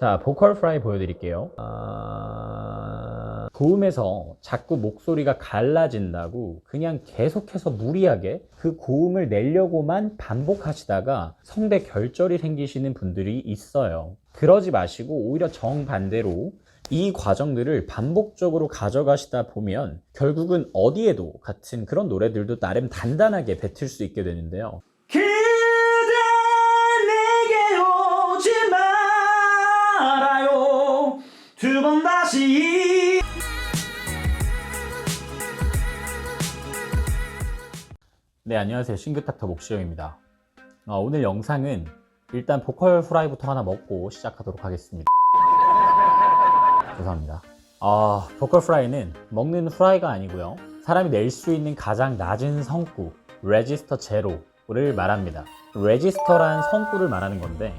자, 보컬 프라이 보여드릴게요. 아... 고음에서 자꾸 목소리가 갈라진다고 그냥 계속해서 무리하게 그 고음을 내려고만 반복하시다가 성대 결절이 생기시는 분들이 있어요. 그러지 마시고 오히려 정반대로 이 과정들을 반복적으로 가져가시다 보면 결국은 어디에도 같은 그런 노래들도 나름 단단하게 뱉을 수 있게 되는데요. 두 번 다시 네, 안녕하세요. 싱글닥터 목시영입니다. 어, 오늘 영상은 일단 보컬 후라이부터 하나 먹고 시작하도록 하겠습니다. 죄송합니다. 아, 보컬 후라이는 먹는 후라이가 아니고요. 사람이 낼 수 있는 가장 낮은 성구, 레지스터 제로를 말합니다. 레지스터란 성구를 말하는 건데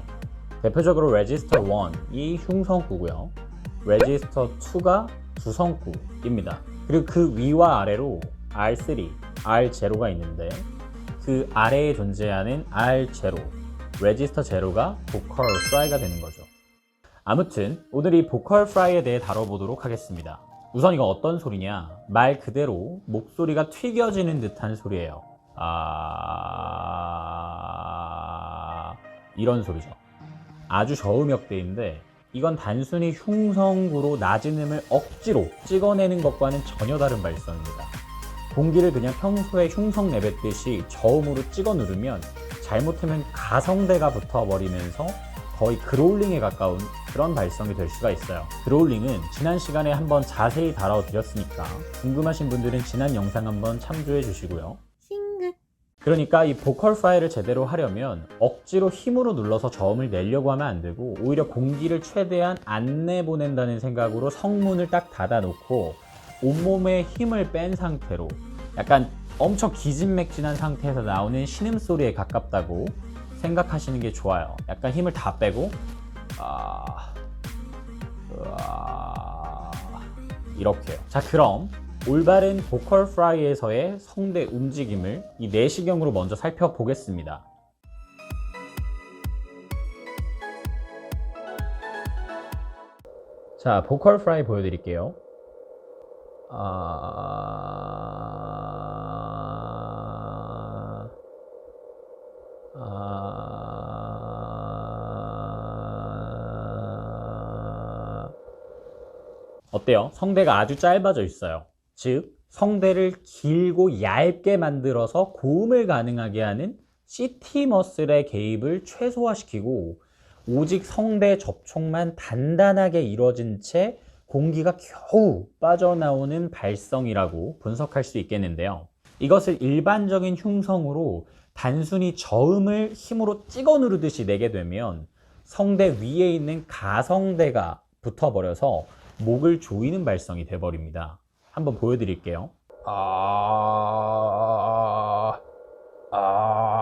대표적으로 레지스터 1이 흉성구고요. 레지스터 2가 주성구입니다. 그리고 그 위와 아래로 R3, R0가 있는데 그 아래에 존재하는 R0, 레지스터 제로가 보컬 프라이가 되는 거죠. 아무튼 오늘 이 보컬 프라이에 대해 다뤄보도록 하겠습니다. 우선 이거 어떤 소리냐? 말 그대로 목소리가 튀겨지는 듯한 소리예요. 아 이런 소리죠. 아주 저음역대인데 이건 단순히 흉성구로 낮은 음을 억지로 찍어내는 것과는 전혀 다른 발성입니다. 공기를 그냥 평소에 흉성 내뱉듯이 저음으로 찍어 누르면 잘못하면 가성대가 붙어버리면서 거의 그롤링에 가까운 그런 발성이 될 수가 있어요. 그롤링은 지난 시간에 한번 자세히 다뤄드렸으니까 궁금하신 분들은 지난 영상 한번 참조해 주시고요. 그러니까 이 보컬 파일을 제대로 하려면 억지로 힘으로 눌러서 저음을 내려고 하면 안 되고 오히려 공기를 최대한 안 내보낸다는 생각으로 성문을 딱 닫아놓고 온몸에 힘을 뺀 상태로 약간 엄청 기진맥진한 상태에서 나오는 신음소리에 가깝다고 생각하시는 게 좋아요. 약간 힘을 다 빼고 아, 이렇게요. 자 그럼 올바른 보컬 프라이에서의 성대 움직임을 이 내시경으로 먼저 살펴보겠습니다. 자, 보컬 프라이 보여드릴게요. 아... 아... 어때요? 성대가 아주 짧아져 있어요. 즉, 성대를 길고 얇게 만들어서 고음을 가능하게 하는 CT 머슬의 개입을 최소화시키고 오직 성대 접촉만 단단하게 이루어진 채 공기가 겨우 빠져나오는 발성이라고 분석할 수 있겠는데요. 이것을 일반적인 흉성으로 단순히 저음을 힘으로 찍어 누르듯이 내게 되면 성대 위에 있는 가성대가 붙어버려서 목을 조이는 발성이 돼버립니다. 한번 보여드릴게요. 아, 아.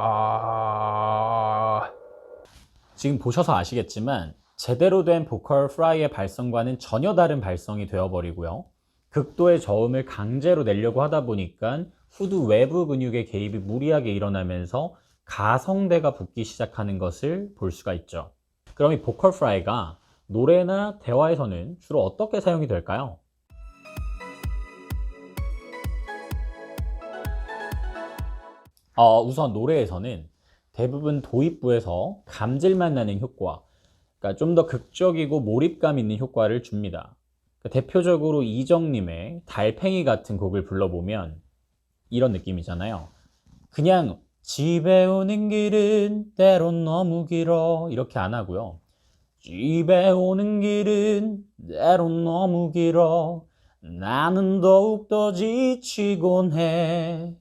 지금 보셔서 아시겠지만 제대로 된 보컬 프라이의 발성과는 전혀 다른 발성이 되어버리고요. 극도의 저음을 강제로 내려고 하다 보니까 후두 외부 근육의 개입이 무리하게 일어나면서 가성대가 붙기 시작하는 것을 볼 수가 있죠. 그럼 이 보컬 프라이가 노래나 대화에서는 주로 어떻게 사용이 될까요? 어, 우선 노래에서는 대부분 도입부에서 감질만 나는 효과, 그러니까 좀 더 극적이고 몰입감 있는 효과를 줍니다. 그러니까 대표적으로 이정님의 달팽이 같은 곡을 불러보면 이런 느낌이잖아요. 그냥 집에 오는 길은 때론 너무 길어 이렇게 안 하고요. 집에 오는 길은 때론 너무 길어 나는 더욱더 지치곤 해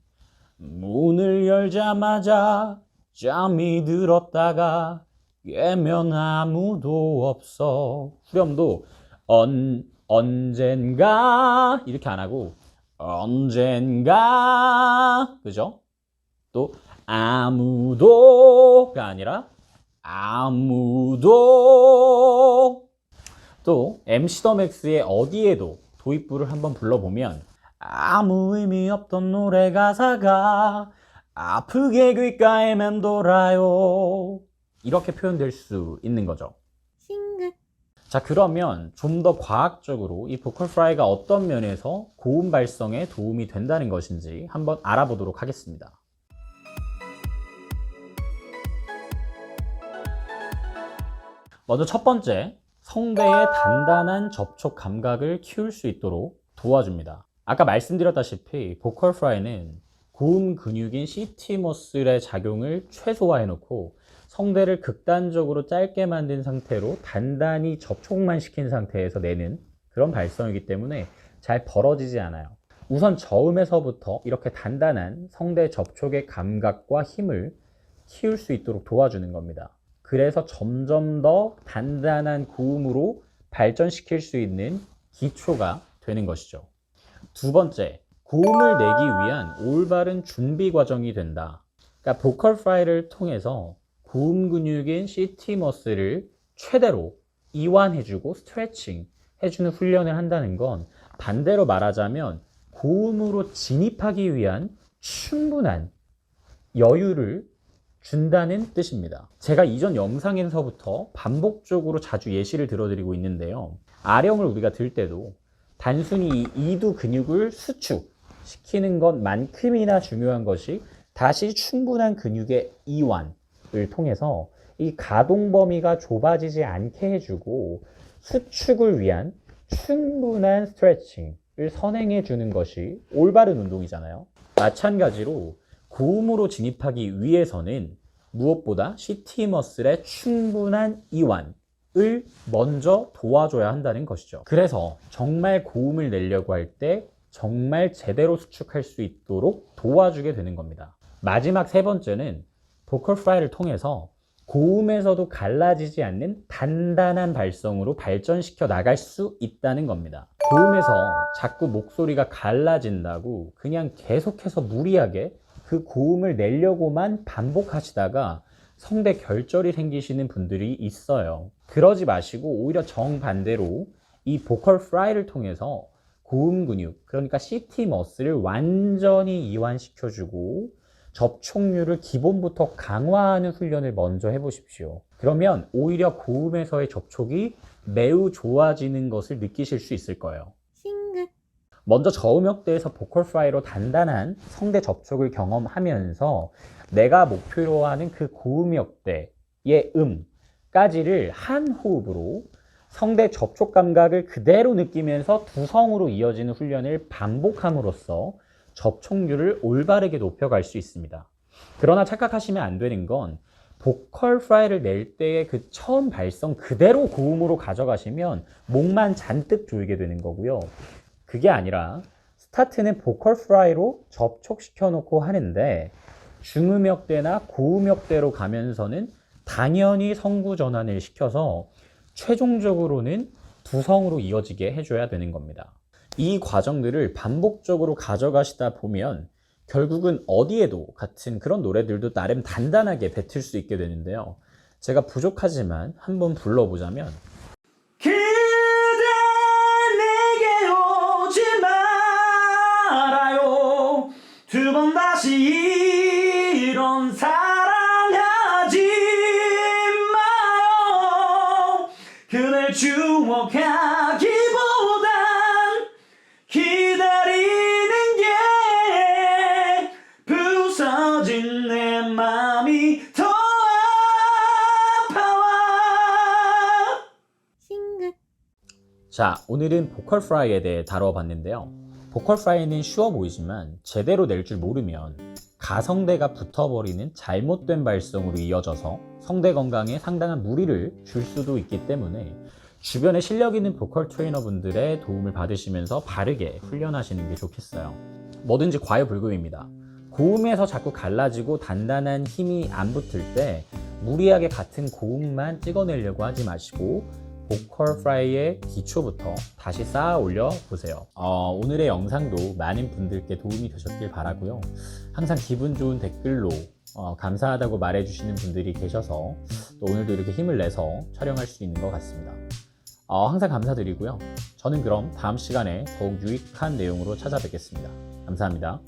문을 열자마자 잠이 들었다가 깨면 아무도 없어 후렴도 언, 언젠가 이렇게 안 하고 언젠가 그죠? 또 아무도가 아니라 아무도 또 MC 더 맥스의 어디에도 도입부를 한번 불러보면 아무 의미 없던 노래 가사가 아프게 귓가에 맴돌아요 이렇게 표현될 수 있는 거죠 자, 그러면 좀 더 과학적으로 이 보컬 프라이가 어떤 면에서 고음 발성에 도움이 된다는 것인지 한번 알아보도록 하겠습니다. 먼저 첫 번째, 성대의 단단한 접촉 감각을 키울 수 있도록 도와줍니다. 아까 말씀드렸다시피 보컬 프라이는 고음 근육인 시티머슬의 작용을 최소화해놓고 성대를 극단적으로 짧게 만든 상태로 단단히 접촉만 시킨 상태에서 내는 그런 발성이기 때문에 잘 벌어지지 않아요. 우선 저음에서부터 이렇게 단단한 성대 접촉의 감각과 힘을 키울 수 있도록 도와주는 겁니다. 그래서 점점 더 단단한 고음으로 발전시킬 수 있는 기초가 되는 것이죠. 두 번째, 고음을 내기 위한 올바른 준비 과정이 된다. 그러니까 보컬 프라이를 통해서 고음 근육인 CT 머슬을 최대로 이완해주고 스트레칭 해주는 훈련을 한다는 건 반대로 말하자면 고음으로 진입하기 위한 충분한 여유를 준다는 뜻입니다. 제가 이전 영상에서부터 반복적으로 자주 예시를 들어드리고 있는데요. 아령을 우리가 들 때도 단순히 이 이두 근육을 수축시키는 것만큼이나 중요한 것이 다시 충분한 근육의 이완을 통해서 이 가동 범위가 좁아지지 않게 해주고 수축을 위한 충분한 스트레칭을 선행해 주는 것이 올바른 운동이잖아요. 마찬가지로 고음으로 진입하기 위해서는 무엇보다 CT 머슬의 충분한 이완 을 먼저 도와줘야 한다는 것이죠. 그래서 정말 고음을 내려고 할 때 정말 제대로 수축할 수 있도록 도와주게 되는 겁니다. 마지막 세 번째는 보컬 프라이를 통해서 고음에서도 갈라지지 않는 단단한 발성으로 발전시켜 나갈 수 있다는 겁니다. 고음에서 자꾸 목소리가 갈라진다고 그냥 계속해서 무리하게 그 고음을 내려고만 반복하시다가 성대 결절이 생기시는 분들이 있어요. 그러지 마시고 오히려 정반대로 이 보컬 프라이를 통해서 고음 근육, 그러니까 CT 머슬을 완전히 이완시켜주고 접촉률을 기본부터 강화하는 훈련을 먼저 해보십시오. 그러면 오히려 고음에서의 접촉이 매우 좋아지는 것을 느끼실 수 있을 거예요. 먼저 저음역대에서 보컬 프라이로 단단한 성대 접촉을 경험하면서 내가 목표로 하는 그 고음역대의 음까지를 한 호흡으로 성대 접촉 감각을 그대로 느끼면서 두 성으로 이어지는 훈련을 반복함으로써 접촉률을 올바르게 높여갈 수 있습니다. 그러나 착각하시면 안 되는 건 보컬 프라이를 낼 때의 그 처음 발성 그대로 고음으로 가져가시면 목만 잔뜩 조이게 되는 거고요. 그게 아니라 스타트는 보컬 프라이로 접촉시켜 놓고 하는데 중음역대나 고음역대로 가면서는 당연히 성구 전환을 시켜서 최종적으로는 두성으로 이어지게 해줘야 되는 겁니다. 이 과정들을 반복적으로 가져가시다 보면 결국은 어디에도 같은 그런 노래들도 나름 단단하게 뱉을 수 있게 되는데요. 제가 부족하지만 한번 불러보자면 추억하기보단 기다리는 게 부서진 내 맘이 더 아파와 자, 오늘은 보컬 프라이에 대해 다뤄봤는데요. 보컬 프라이는 쉬워 보이지만 제대로 낼 줄 모르면 가성대가 붙어버리는 잘못된 발성으로 이어져서 성대 건강에 상당한 무리를 줄 수도 있기 때문에 주변에 실력 있는 보컬 트레이너분들의 도움을 받으시면서 바르게 훈련하시는 게 좋겠어요. 뭐든지 과유불급입니다. 고음에서 자꾸 갈라지고 단단한 힘이 안 붙을 때 무리하게 같은 고음만 찍어내려고 하지 마시고 보컬 프라이의 기초부터 다시 쌓아 올려 보세요. 어, 오늘의 영상도 많은 분들께 도움이 되셨길 바라고요. 항상 기분 좋은 댓글로 어, 감사하다고 말해주시는 분들이 계셔서 또 오늘도 이렇게 힘을 내서 촬영할 수 있는 것 같습니다. 어, 항상 감사드리고요. 저는 그럼 다음 시간에 더욱 유익한 내용으로 찾아뵙겠습니다. 감사합니다.